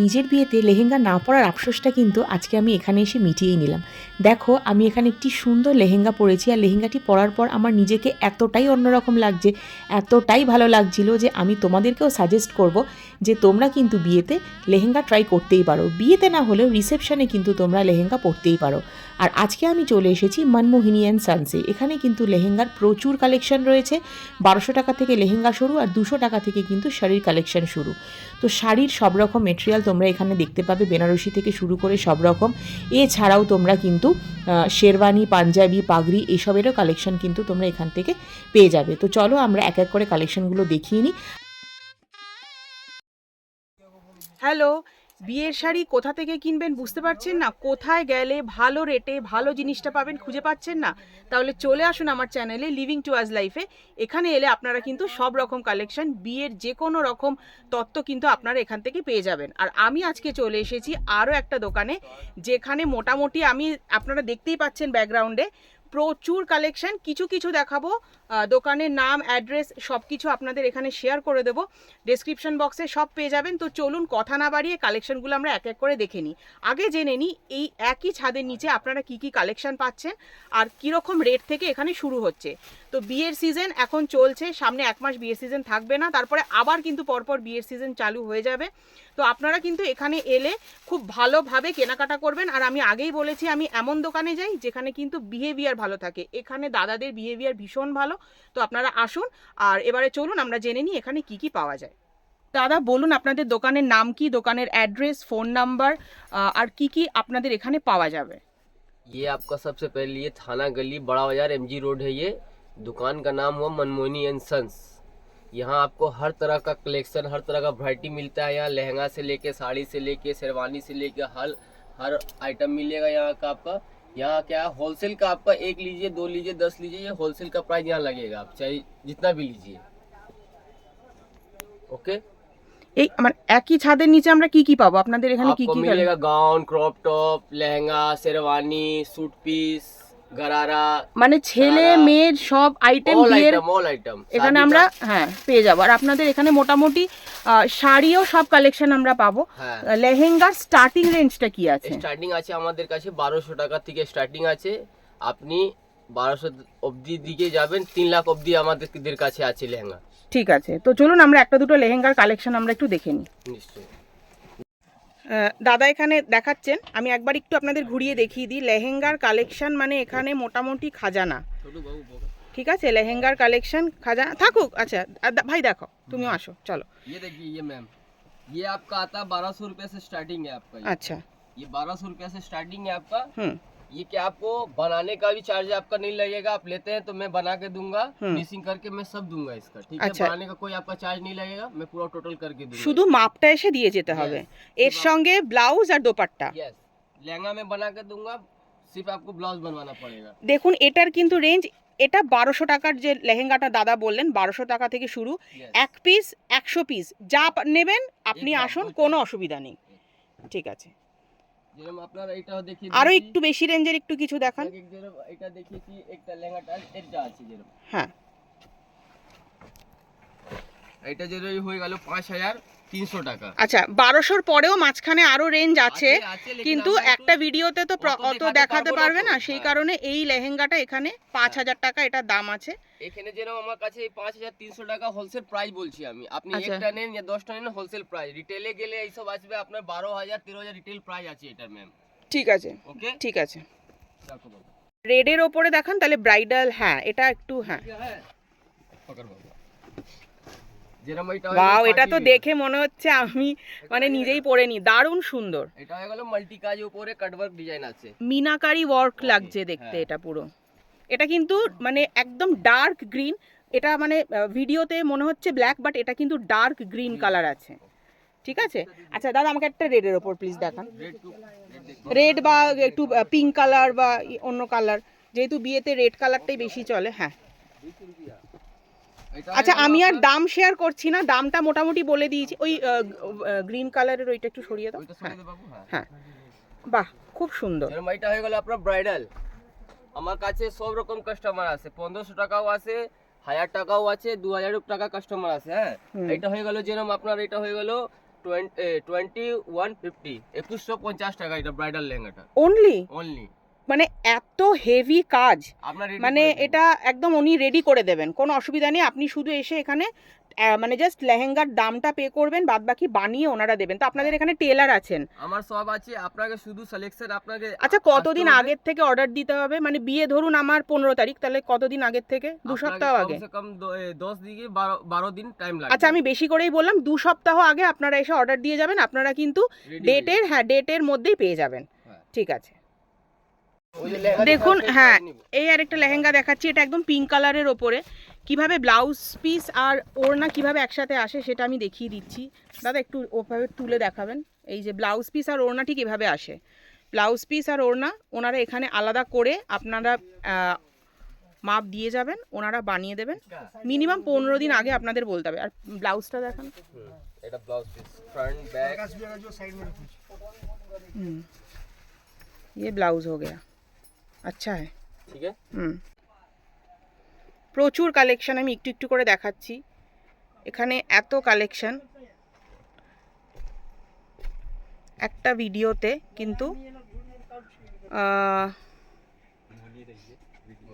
নিজের বিয়েতে লেহেঙ্গা না পরার আফসোসটা কিন্তু আজকে আমি এখানে এসে মিটিয়েই নিলাম। দেখো, আমি এখানে একটি সুন্দর লেহেঙ্গা পরেছি আর লেহেঙ্গাটি পরার পর আমার নিজেকে এতটাই অন্যরকম লাগছে, এতটাই ভালো লাগছিল যে আমি তোমাদেরকেও সাজেস্ট করব যে তোমরা কিন্তু বিয়েতে লেহেঙ্গা ট্রাই করতেই পারো। বিয়েতে না হলেও রিসেপশনে কিন্তু তোমরা লেহেঙ্গা পরতেই পারো। আর আজকে আমি চলে এসেছি মনমোহিনী অ্যান্ড সানসে এখানে কিন্তু লেহেঙ্গার প্রচুর কালেকশন রয়েছে। বারোশো টাকা থেকে লেহেঙ্গা শুরু আর দুশো টাকা থেকে কিন্তু শাড়ির কালেকশন শুরু। তো শাড়ির সব রকম মেটেরিয়াল তোমরা এখানে দেখতে পাবে বেনারসি থেকে শুরু করে সব রকম। এছাড়াও তোমরা কিন্তু শেরওয়ানি, পাঞ্জাবি, পাগড়ি এসবেরও কালেকশন কিন্তু তোমরা এখান থেকে পেয়ে যাবে। তো চলো আমরা এক এক করে কালেকশনগুলো দেখিয়ে নিই হ্যালো বিয়ের শাড়ি কোথা থেকে কিনবেন বুঝতে পারছেন না? কোথায় গেলে ভালো রেটে ভালো জিনিসটা পাবেন খুঁজে পাচ্ছেন না? তাহলে চলে আসুন আমার চ্যানেলে লিভিং টু আজ লাইফে এখানে এলে আপনারা কিন্তু সব রকম কালেকশন বিয়ের যে কোনো রকম তত্ত্ব কিন্তু আপনারা এখান থেকে পেয়ে যাবেন। আর আমি আজকে চলে এসেছি আরও একটা দোকানে, যেখানে মোটামুটি আমি, আপনারা দেখতেই পাচ্ছেন ব্যাকগ্রাউন্ডে প্রচুর কালেকশন কিছু কিছু দেখাবো। দোকানের নাম, অ্যাড্রেস সব কিছু আপনাদের এখানে শেয়ার করে দেবো। ডেসক্রিপশন বক্সে সব পেয়ে যাবেন। তো চলুন কথা না বাড়িয়ে কালেকশনগুলো আমরা এক এক করে দেখে নিই। আগে জেনে নিই, এই একই ছাদের নিচে আপনারা কি কি কালেকশন পাচ্ছেন আর কীরকম রেট থেকে এখানে শুরু হচ্ছে। তো বিয়ের সিজন এখন চলছে, সামনে এক মাস বিয়ের সিজন থাকবে না, তারপরে আবার কিন্তু পরপর বিয়ের সিজন চালু হয়ে যাবে। তো আপনারা কিন্তু এখানে এলে খুব ভালোভাবে কেনাকাটা করবেন। আর আমি আগেই বলেছি, আমি এমন দোকানে যাই যেখানে কিন্তু বিহেভিয়ার ভালো থাকে। এখানে দাদাদের বিহেভিয়ার ভীষণ ভালো। তো আপনারা আসুন আর এবারে চলুন আমরা জেনে নিই এখানে কি কি পাওয়া যায় দাদা বলুন আপনাদের দোকানের নাম কি দোকানের অ্যাড্রেস ফোন নাম্বার আর কি কি আপনাদের এখানে পাওয়া যাবে ये आपका सबसे पहले ये थाना गली बड़ा बाजार एमजी रोड है ये दुकान का नाम हुआ मनमोहनी एंड सन्स यहाँ आपको हर तरह का कलेक्शन हर तरह का वैरायटी मिलता है यहाँ लहंगा से लेके साड़ी से लेके शेरवानी से लेके हर हर आइटम मिलेगा यहाँ का आपका यहाँ क्या है होलसेल का आपका एक लीजिए दो लीजिए दस लीजिए ये होलसेल का प्राइस यहाँ लगेगा आप चाहे जितना भी लीजिए ओके এই মানে একই ছাদের নিচে আমরা কি কি পাবো আপনাদের এখানে কি आपको কি मिलेगा gown crop top lehenga sherwani suit piece gharara মানে ছেলে মেয়ের সব আইটেম বিয়ের এখানে আমরা হ্যাঁ পেয়ে যাব। আর আপনাদের এখানে মোটামুটি শাড়িও সব কালেকশন আমরা পাবো। হ্যাঁ। লেহেঙ্গার স্টার্টিং রেঞ্জটা কি আছে? স্টার্টিং আছে আমাদের কাছে বারোশো টাকা থেকে স্টার্টিং আছে। আপনি বারোশো অবধি দিকে যাবেন তিন লাখ অবধি আমাদের কাছে আছে লেহেঙ্গা। ঠিক আছে। তো চলুন আমরা একটা দুটো লেহেঙ্গার কালেকশন আমরা একটু দেখে নিই। নিশ্চয়ই। দাদা এখানে দেখাচ্ছেন আমি একবার একটু আপনাদের ঘুরিয়ে দেখিয়ে দিই লেহেঙ্গার কালেকশন মানে এখানে মোটামুটি খাজানা ঠিক আছে লেহেঙ্গার কালেকশন খাজানা থাকুক আচ্ছা আর দা- ভাই দেখো তুমিও আসো চলো ये देखिए ये मैम ये आपका आता है बारह सौ रुपये से स्टार्टिंग है आपका ये। আচ্ছা ये बारह सौ रुपये से स्टार्टिंग है आपका হুম ये क्या आपको बनाने का भी चार्ज आपका नहीं लगेगा आप लेते हैं तो मैं बना के दूंगा हम्म। फिनिशिंग करके मैं सब दूंगा इसका ठीक अच्छा। है बनाने का कोई आपका चार्ज नहीं लगेगा मैं पूरा टोटल करके दूंगा শুধু মাপটা এসে দিয়ে যেতে হবে এর সঙ্গে ব্লাউজ আর দোপাট্টা यस लहंगा में बना के दूंगा सिर्फ आपको ब्लाउज बनवाना पड़ेगा দেখুন এটার কিন্তু রেঞ্জ এটা বারোশো টাকার যে লেহেঙ্গাটা দাদা বললেন বারোশো টাকা থেকে শুরু Yes. এক পিস একশো পিস যা পা- নেবেন আপনি একদম, আসুন বুঝতে কোনো অসুবিধা নেই ঠিক আছে যেরকম আপনার এটাও দেখি আরও একটু বেশি রেঞ্জের একটু কিছু দেখান। যেরকম এটা দেখিয়েছি একটা লেহেঙ্গাটা এটা আছে যেরকম। হ্যাঁ। এটা যেরকম হয়ে গেল পাঁচ হাজার। তিনশো টাকা। আচ্ছা বারোশোর পরেও মাঝখানে আরও রেঞ্জ আছে কিন্তু একটা ভিডিওতে তো অত দেখাতে পারব না সেই হ্যাঁ। কারণে এই লেহেঙ্গাটা এখানে পাঁচ হাজার টাকা এটার দাম আছে। এখানে যেরকম আমার কাছে এই পাঁচ হাজার তিনশো টাকা হোলসেল প্রাইস বলছি আমি। আপনি আচ্ছা। একটা নেন या দশটা নেন হোলসেল প্রাইস রিটেলে গেলে এইসব আসবে আপনার বারো হাজার তেরো হাজার রিটেল প্রাইস আছে এটার ম্যাম ঠিক আছে ওকে ঠিক আছে। রেডের ওপরে দেখান তাহলে ব্রাইডাল হ্যাঁ এটা একটু হ্যাঁ। বাবু যেরকম এটা বাও এটা তো দেখে মনে হচ্ছে আমি মানে নিজেই পরে নি দারুণ সুন্দর। এটা হয়ে গেল মাল্টি কাজ উপরে কাটওয়ার্ক ডিজাইন আছে। মিনাকারি ওয়ার্ক লাগছে দেখতে হ্যাঁ। এটা পুরো। এটা কিন্তু মানে একদম ডার্ক গ্রিন এটা মানে ভিডিওতে মনে হচ্ছে ব্ল্যাক বাট এটা কিন্তু ডার্ক গ্রিন কালার আছে। ঠিক আছে? আচ্ছা দাদা আমাকে একটা রেডের ওপর প্লিজ দেখান। রেড বা একটু পিঙ্ক কালার বা অন্য কালার যেহেতু বিয়েতে রেড কালারটাই বেশি চলে হ্যাঁ। আচ্ছা আমি আর দাম শেয়ার করছি না দামটা মোটামুটি বলে দিয়েছি। ওই গ্রিন কালারের ওইটা একটু সরিয়ে দাও। হ্যাঁ হ্যাঁ। হ্যাঁ। বাহ খুব সুন্দর। এটা হয়ে গেল আপনার ব্রাইডাল আমার কাছে সব রকম কাস্টমার আছে। পনেরোশো টাকাও আছে হাজার টাকাও আছে দু হাজার টাকা কাস্টমার আছে হ্যাঁ? এটা হয়ে গেল যেরকম আপনার এটা হয়ে গেল টোয়েন্টি ওয়ান ফিফটি একুশশো পঞ্চাশ টাকা এটা ব্রাইডাল লেহেঙ্গাটা। অনলি অনলি মানে এত হেভি কাজ। মানে এটা একদম উনি রেডি করে দেবেন। কোনো অসুবিধা নেই আপনি শুধু এসে এখানে মানে জাস্ট লেহেঙ্গার দামটা পে করবেন বাদ বাকি বানিয়ে ওনারা দেবেন। তো আপনাদের এখানে টেলার আছেন। আমার সব আছে আপনাকে শুধু সিলেকশন আপনাকে আচ্ছা কতদিন। আগের থেকে অর্ডার দিতে হবে? মানে বিয়ে ধরুন আমার পনেরো তারিখ তাহলে কতদিন আগের থেকে? দু সপ্তাহ আগে। কম দশ দিকে বারো দিন টাইম লাগবে। আচ্ছা আমি বেশি করেই বললাম দু সপ্তাহ আগে আপনারা এসে অর্ডার দিয়ে যাবেন আপনারা কিন্তু ডেটের হ্যাঁ ডেটের মধ্যেই পেয়ে যাবেন। হ্যাঁ। ঠিক আছে যাবে। ওই যে লেহেঙ্গা দেখুন দেখাচ্ছি, হ্যাঁ নিব। এই আর একটা লেহেঙ্গা দেখাচ্ছি এটা একদম পিঙ্ক কালারের ওপরে কিভাবে ব্লাউজ পিস আর ওড়না কিভাবে একসাথে আসে সেটা আমি দেখিয়ে দিচ্ছি দাদা একটু ওভাবে তুলে দেখাবেন এই যে ব্লাউজ পিস আর ওড়না ঠিক এভাবে আসে ব্লাউজ পিস আর ওড়না ওনারা এখানে আলাদা করে আপনারা আহ, মাপ দিয়ে যাবেন ওনারা বানিয়ে দেবেন মিনিমাম পনেরো দিন আগে আপনাদের বলতে হবে আর ব্লাউজটা দেখান হুম, এটা ব্লাউজ পিস फ्रंट बैक हम्म, ये ब्लाउज हो गया আচ্ছা। হ্যাঁ ঠিক আছে? হুম। প্রচুর কালেকশান আমি একটু একটু করে দেখাচ্ছি। এখানে এত কালেকশান একটা ভিডিওতে কিন্তু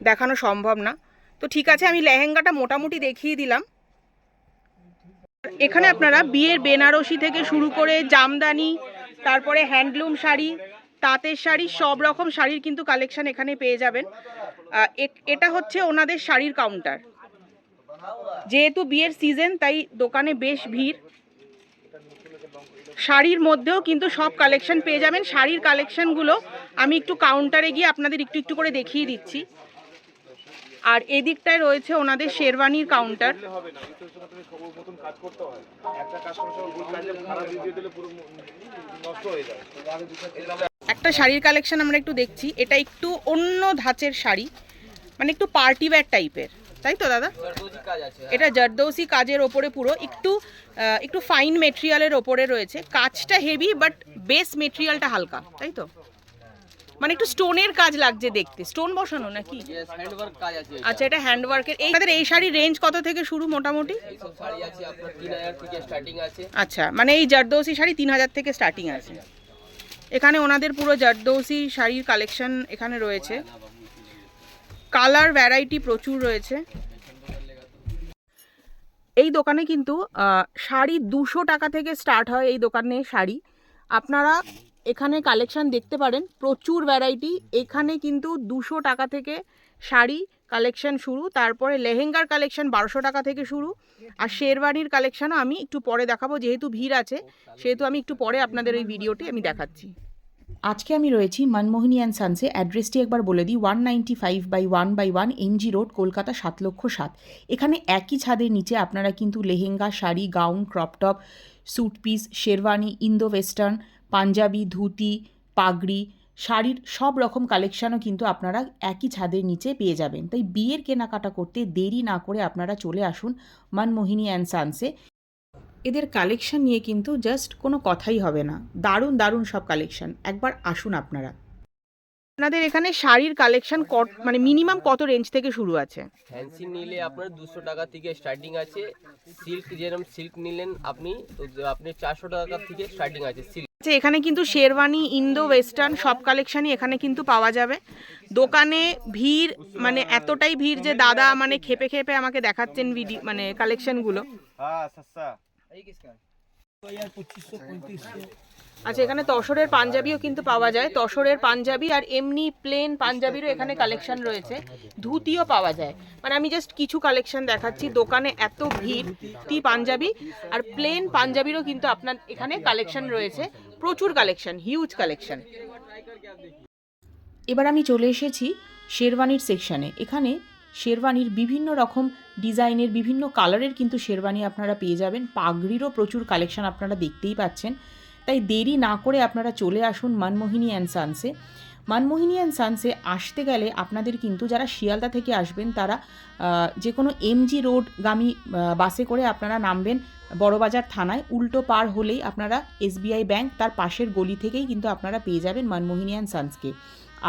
দেখানো সম্ভব না। তো ঠিক আছে আমি লেহেঙ্গাটা মোটামুটি দেখিয়ে দিলাম। এখানে আপনারা বিয়ের বেনারসি থেকে শুরু করে জামদানি তারপরে হ্যান্ডলুম শাড়ি তাঁতের শাড়ি, সব রকম শাড়ির কিন্তু কালেকশান এখানে পেয়ে যাবেন। এটা হচ্ছে ওনাদের শাড়ির কাউন্টার যেহেতু বিয়ের সিজন তাই দোকানে বেশ ভিড়। শাড়ির মধ্যেও কিন্তু সব কালেকশন পেয়ে যাবেন। শাড়ির কালেকশনগুলো আমি একটু কাউন্টারে গিয়ে আপনাদের একটু একটু করে দেখিয়ে দিচ্ছি। আর এদিকটায় রয়েছে ওনাদের শেরওয়ানির কাউন্টার একটা শাড়ির কালেকশন আমরা একটু দেখছি এটা একটু অন্য ধাঁচের শাড়ি মানে একটু পার্টি ওয়্যার টাইপের তাই তো দাদা? হ্যাঁ। এটা জারদৌসি কাজের ওপরে পুরো একটু একটু ফাইন মেটেরিয়ালের ওপরে রয়েছে। কাজটা হেভি বাট বেস মেটেরিয়ালটা হালকা তাই তো? মানে একটু স্টোনের কাজ লাগছে দেখতে। স্টোন বসানো নাকি? হ্যান্ড। আচ্ছা এটা হ্যান্ডওয়ার্কের এই আমাদের এই শাড়ির রেঞ্জ কত থেকে শুরু মোটামুটি? এই শাড়ি আচ্ছা মানে এই জারদৌসি শাড়ি তিন হাজার থেকে স্টার্টিং আছে। এখানে ওনাদের পুরো জারদৌসি শাড়ির কালেকশন এখানে রয়েছে। কালার ভ্যারাইটি প্রচুর রয়েছে। এই দোকানে কিন্তু শাড়ি দুশো টাকা থেকে স্টার্ট হয় এই দোকানে শাড়ি। আপনারা এখানে কালেকশন দেখতে পারেন, প্রচুর ভ্যারাইটি এখানে কিন্তু দুশো টাকা থেকে শাড়ি কালেকশন শুরু, তারপরে লেহেঙ্গার কালেকশন বারোশো টাকা থেকে শুরু, আর শেরওয়ানির কালেকশনও আমি একটু পরে দেখাবো, যেহেতু ভিড় আছে, সেহেতু আমি একটু পরে আপনাদের ওই ভিডিওটি আমি দেখাচ্ছি। আজকে আমি রয়েছি মনমোহিনী অ্যান্ড সানসে অ্যাড্রেসটি একবার বলে দিই one ninety five by one by one MG road Kolkata, সাত লক্ষ সাত। এখানে একই ছাদের নিচে আপনারা কিন্তু lehenga, sari gown crop top suit piece sherwani Indo western Punjabi, dhoti, পাগড়ি, শাড়ির সব রকম কালেকশানও কিন্তু আপনারা একই ছাদের নিচে পেয়ে যাবেন। তাই বিয়ের কেনাকাটা করতে দেরি না করে আপনারা চলে আসুন মনমোহিনী অ্যান্ড সানসে। এদের কালেকশন নিয়ে কিন্তু জাস্ট কোনো কথাই হবে না। দারুণ দারুণ সব কালেকশন একবার আসুন আপনারা। আপনাদের এখানে শাড়ির কালেকশন মানে মিনিমাম কত রেঞ্জ থেকে শুরু আছে? ফ্যান্সি নিলে আপনার দুশো টাকা থেকে স্টার্টিং আছে। সিল্ক যেরকম সিল্ক নিলেন আপনি, তো আপনি চারশো টাকা থেকে স্টার্টিং আছে সিল্ক এখানে কিন্তু শেরওয়ানি, ইন্দো, ওয়েস্টার্ন সব কালেকশনই এখানে কিন্তু পাওয়া যাবে। দোকানে ভিড় মানে এতটাই ভিড় যে দাদা মানে খেপে খেপে আমাকে দেখাচ্ছেন ভিডিও মানে কালেকশনগুলো আচ্ছা এখানে তসরের পাঞ্জাবিও কিন্তু পাওয়া যায়। তসরের পাঞ্জাবি আর এমনি প্লেন পাঞ্জাবিরও এখানে কালেকশন রয়েছে। ধুতিও পাওয়া যায়। মানে আমি জাস্ট কিছু কালেকশন দেখাচ্ছি। দোকানে এত ভিড় টি পাঞ্জাবি আর প্লেন পাঞ্জাবিরও কিন্তু আপনার এখানে কালেকশন রয়েছে। প্রচুর কালেকশন হিউজ কালেকশন এবার আমি চলে এসেছি শেরওয়ানির সেকশানে এখানে শেরওয়ানির বিভিন্ন রকম ডিজাইনের, বিভিন্ন কালারের কিন্তু শেরওয়ানি আপনারা পেয়ে যাবেন। পাগড়িরও প্রচুর কালেকশন আপনারা দেখতেই পাচ্ছেন। তাই দেরি না করে আপনারা চলে আসুন মানমোহিনী অ্যান্ড সানসে মানমোহিনী অ্যান্ড সানসে আসতে গেলে আপনাদের কিন্তু যারা শিয়ালদা থেকে আসবেন, তারা যে কোনো এমজি রোডগামী বাসে করে আপনারা নামবেন বড়বাজার থানায়। উল্টো পার হলেই আপনারা এসবিআই ব্যাংক তার পাশের গলি থেকেই কিন্তু আপনারা পেয়ে যাবেন মানমোহিনী অ্যান্ড সানসকে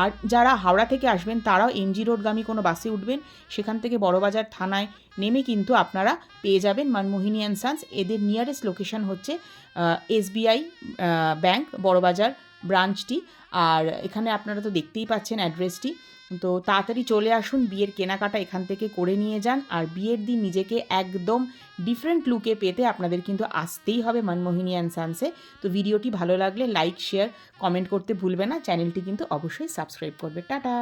আর যারা হাওড়া থেকে আসবেন, তারাও এমজি রোডগামী কোনো বাসে উঠবেন, সেখান থেকে বড়বাজার থানায় নেমে কিন্তু আপনারা পেয়ে যাবেন মনমোহিনী অ্যান্ড সান্স এদের নিয়ারেস্ট লোকেশন হচ্ছে এসবিআই ব্যাংক বড়বাজার ব্রাঞ্চটি। আর এখানে আপনারা তো দেখতেই পাচ্ছেন অ্যাড্রেসটি। তো তাড়াতাড়ি চলে আসুন, বিয়ের কেনাকাটা এখান থেকে করে নিয়ে যান। আর বিয়ের দিন নিজেকে একদম ডিফারেন্ট লুকে পেতে আপনাদের কিন্তু আসতেই হবে মনমোহিনী অ্যান্ড সানসে তো ভিডিওটি ভালো লাগলে লাইক শেয়ার কমেন্ট করতে ভুলবে না। চ্যানেলটি কিন্তু অবশ্যই সাবস্ক্রাইব করবে। টাটা!